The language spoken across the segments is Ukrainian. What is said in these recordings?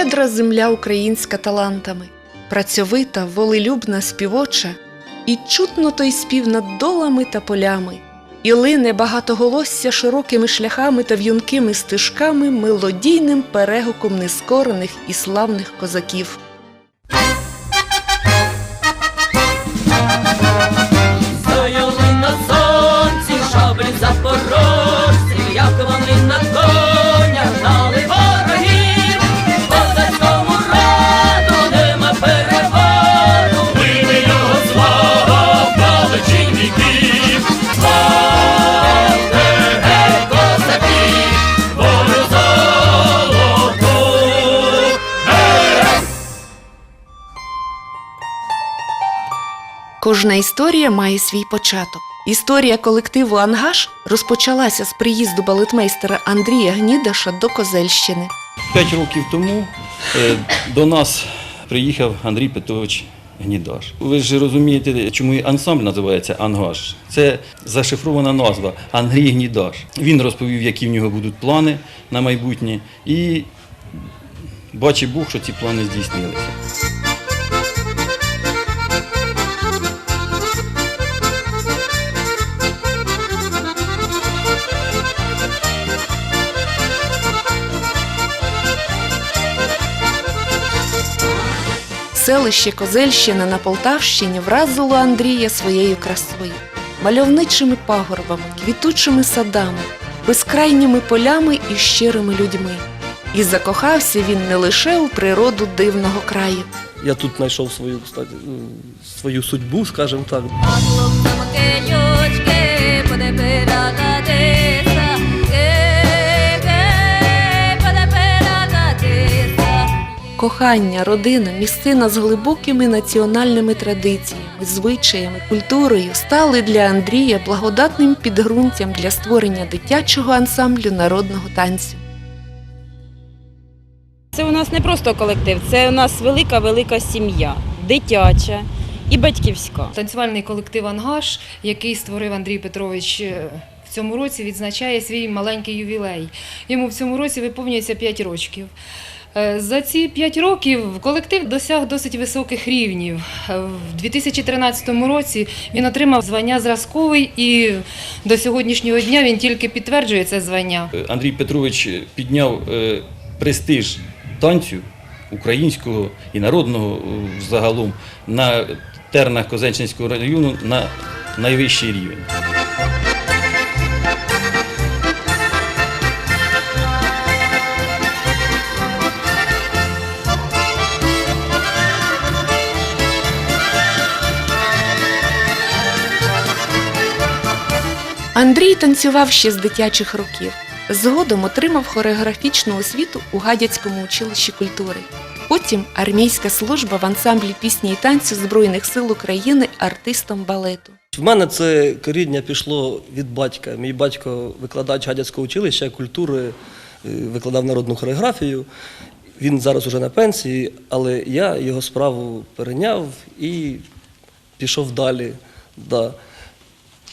щедра земля українська талантами, працьовита, волелюбна, співоча, і чутно той спів над долами та полями, і лине багатоголосся широкими шляхами та в'юнкими стежками мелодійним перегуком нескорених і славних козаків. Кожна історія має свій початок. Історія колективу Ангаш розпочалася з приїзду балетмейстера Андрія Гнідаша до Козельщини. П'ять років тому е, до нас приїхав Андрій Петрович Гнідаш. Ви ж розумієте, чому ансамбль називається Ангаш. Це зашифрована назва Андрій Гнідаш. Він розповів, які в нього будуть плани на майбутнє, і бачив Бог, що ці плани здійснилися. Селище Козельщина на Полтавщині вразило Андрія своєю красою, мальовничими пагорбами, квітучими садами, безкрайніми полями і щирими людьми. І закохався він не лише у природу дивного краю. Я тут знайшов свою, свою судьбу, скажімо так. Кохання, родина, місцина з глибокими національними традиціями, звичаями, культурою стали для Андрія благодатним підґрунтям для створення дитячого ансамблю народного танцю. Це у нас не просто колектив, це у нас велика велика сім'я, дитяча і батьківська. Танцювальний колектив Ангаш, який створив Андрій Петрович е, в цьому році, відзначає свій маленький ювілей. Йому в цьому році виповнюється 5 років. Е, За ці 5 років колектив досяг досить високих рівнів. Е, В 2013 році він отримав звання зразковий і до сьогоднішнього дня він тільки підтверджує це звання. Е, Андрій Петрович підняв престиж танцю українського і народного загалом на тернах Козельчинського району на найвищий рівень. Андрій танцював ще з дитячих років. Згодом отримав хореографічну освіту у Гадяцькому училищі культури. Потім армійська служба в ансамблі пісні і танцю Збройних сил України артистом балету. В мене це коріння пішло від батька. Мій батько викладач гадяцького училища культури, е, викладав народну хореографію. Він зараз уже на пенсії, але я його справу перейняв і пішов далі. Да.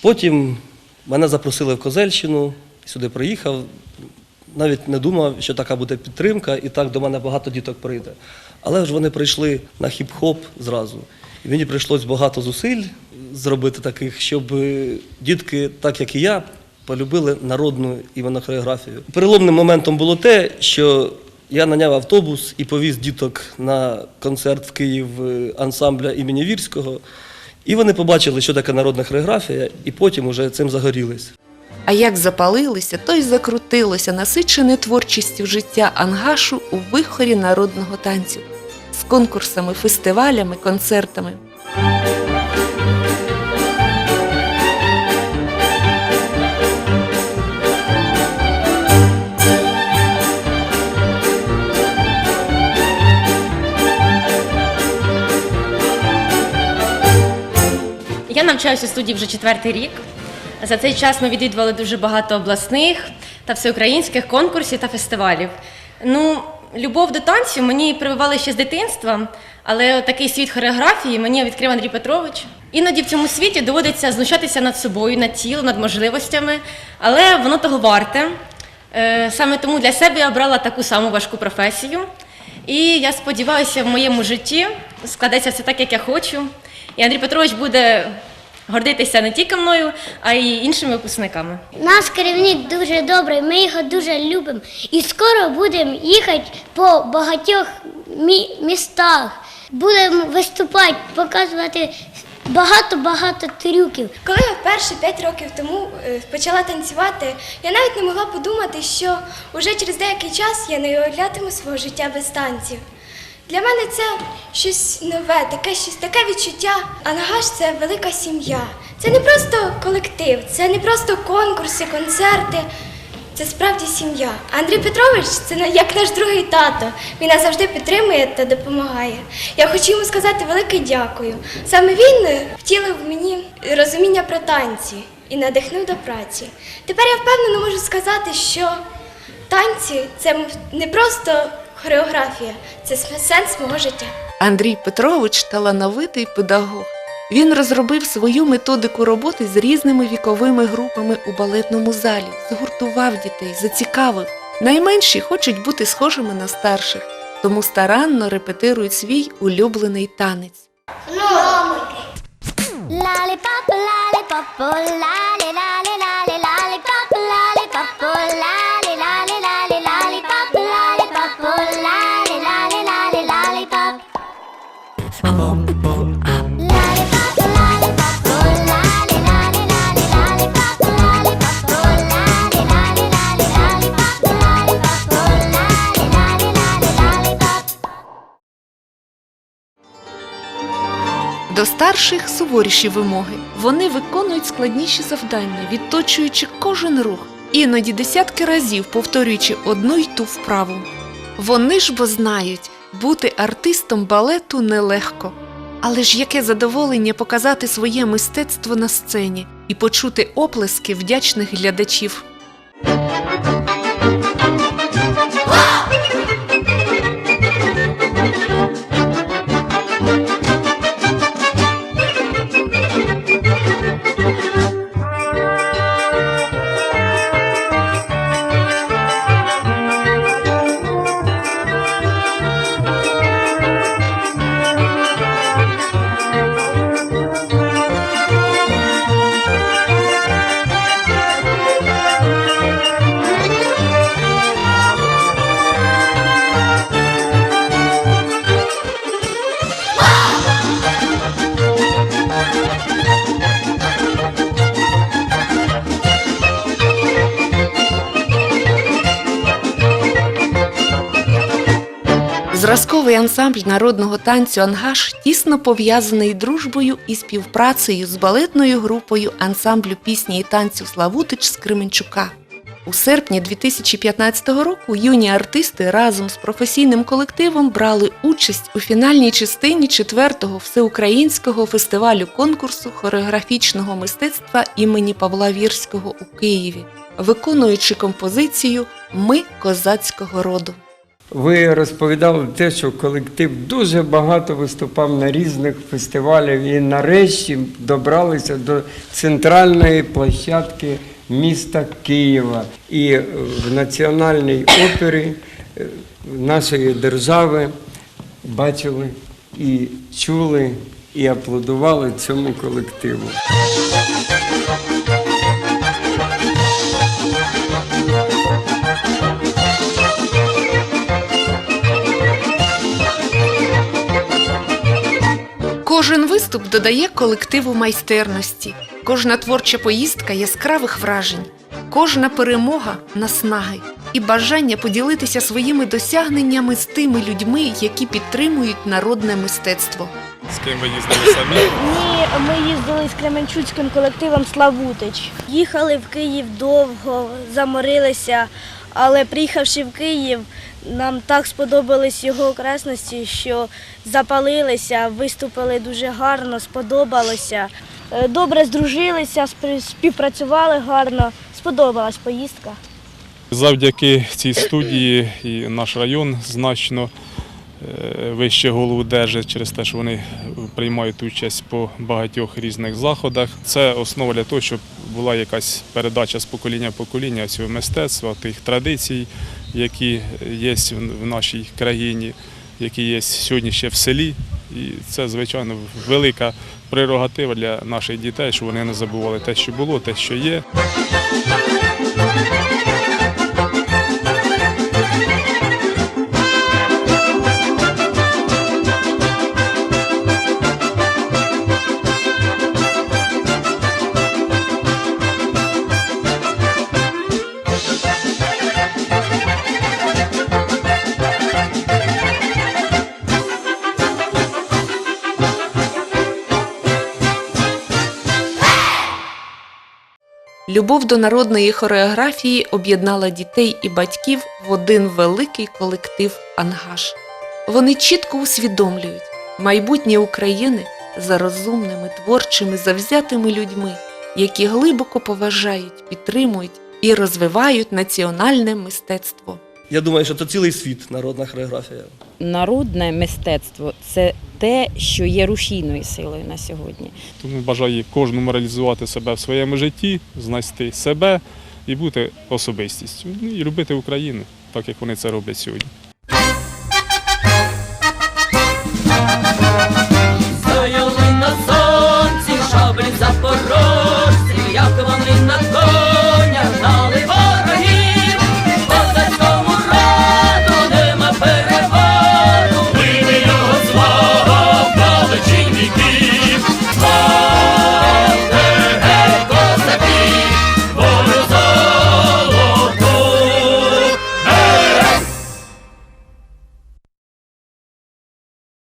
Потім мене запросили в Козельщину, сюди приїхав. Навіть не думав, що така буде підтримка, і так до мене багато діток прийде. Але ж вони прийшли на хіп-хоп зразу. І мені прийшлось багато зусиль зробити таких, щоб е, дітки, так як і я, полюбили народну іменно хореографію. Переломним моментом було те, що я наняв автобус і повіз діток на концерт в Київ е, ансамбля імені Вірського. І вони побачили, що таке народна хореографія, і потім уже цим загорілись. А як запалилося, то й закрутилося насичене творчістю життя Ангашу у вихорі народного танцю з конкурсами, фестивалями, концертами. Навчаюся у студії вже четвертий рік. За цей час ми відвідували дуже багато обласних та всеукраїнських конкурсів та фестивалів. Ну, любов до танцю мені прививали ще з дитинства, але такий світ хореографії мені відкрив Андрій Петрович. Іноді в цьому світі доводиться знущатися над собою, над тілом, над можливостями, але воно того варте. Е, Саме тому для себе я обрала таку саму важку професію. І я сподіваюся, в моєму житті складеться все так, як я хочу. І Андрій Петрович буде гордитися не тільки мною, а й іншими випускниками. Наш керівник дуже добрий, ми його дуже любимо. І скоро будемо їхати по багатьох мі- містах. Будемо виступати, показувати багато-багато трюків. Коли я вперше 5 років тому е, почала танцювати, я навіть не могла подумати, що уже через деякий час я не уявлятиму свого життя без танців. Для мене це щось нове, таке щось таке відчуття. А нагаш це велика сім'я. Це не просто колектив, це не просто конкурси, концерти. Це справді сім'я. Андрій Петрович це як наш другий тато. Він нас завжди підтримує та допомагає. Я хочу йому сказати велике дякую. Саме він е, втілив мені розуміння про танці і надихнув до праці. Тепер я впевнено можу сказати, що танці це не просто хореографія, це сенс мого життя. Андрій Петрович талановитий педагог. Він розробив свою методику роботи з різними віковими групами у балетному залі, згуртував дітей, зацікавив. Найменші хочуть бути схожими на старших, тому старанно репетирують свій улюблений танець. Lollipop, lollipop, oh, До старших суворіші вимоги. Вони виконують складніші завдання, відточуючи кожен рух, іноді десятки разів повторюючи одну й ту вправу. Вони ж бо знають, бути артистом балету нелегко. Але ж яке задоволення показати своє мистецтво на сцені і почути оплески вдячних глядачів. Зразковий ансамбль народного танцю Ангаш тісно пов'язаний дружбою і співпрацею з балетною групою ансамблю пісні і танцю Славутич з Кременчука. У серпні 2015 року юні артисти разом з професійним колективом брали участь у фінальній частині четвертого всеукраїнського фестивалю конкурсу хореографічного мистецтва імені Павла Вірського у Києві, виконуючи композицію Ми козацького роду. Ви розповідали те, що колектив дуже багато виступав на різних фестивалях і нарешті добралися до центральної площадки міста Києва. І в національній опері е, нашої держави бачили і чули, і аплодували цьому колективу. Виступ додає колективу майстерності, кожна творча поїздка яскравих вражень, кожна перемога наснаги і бажання поділитися своїми досягненнями з тими людьми, які підтримують народне мистецтво. З ким ви їздили самі? Ні, ми їздили з Кременчуцьким колективом Славутич. Їхали в Київ довго, заморилися, але приїхавши в Київ, нам так сподобались його окресності, що запалилися, виступили дуже гарно, сподобалося. Е, Добре здружилися, співпрацювали гарно, сподобалась поїздка. Завдяки цій студії і наш район значно вище голову держить через те, що вони приймають участь по багатьох різних заходах. Це основа для того, щоб була якась передача з покоління покоління цього мистецтва, тих традицій, які є в нашій країні. які є сьогодні ще в селі. І це, звичайно, велика прерогатива для наших дітей, щоб вони не забували те, що було, те, що є. Любов до народної хореографії об'єднала дітей і батьків в один великий колектив Ангаш. Вони чітко усвідомлюють майбутнє України за розумними, творчими, завзятими людьми, які глибоко поважають, підтримують і розвивають національне мистецтво. Я думаю, що це цілий світ народна хореографія. Народне мистецтво це те, що є рушійною силою на сьогодні. Тому бажаю кожному реалізувати себе в своєму житті, знайти себе і бути особистістю. Ну, і любити Україну, так як вони це роблять сьогодні.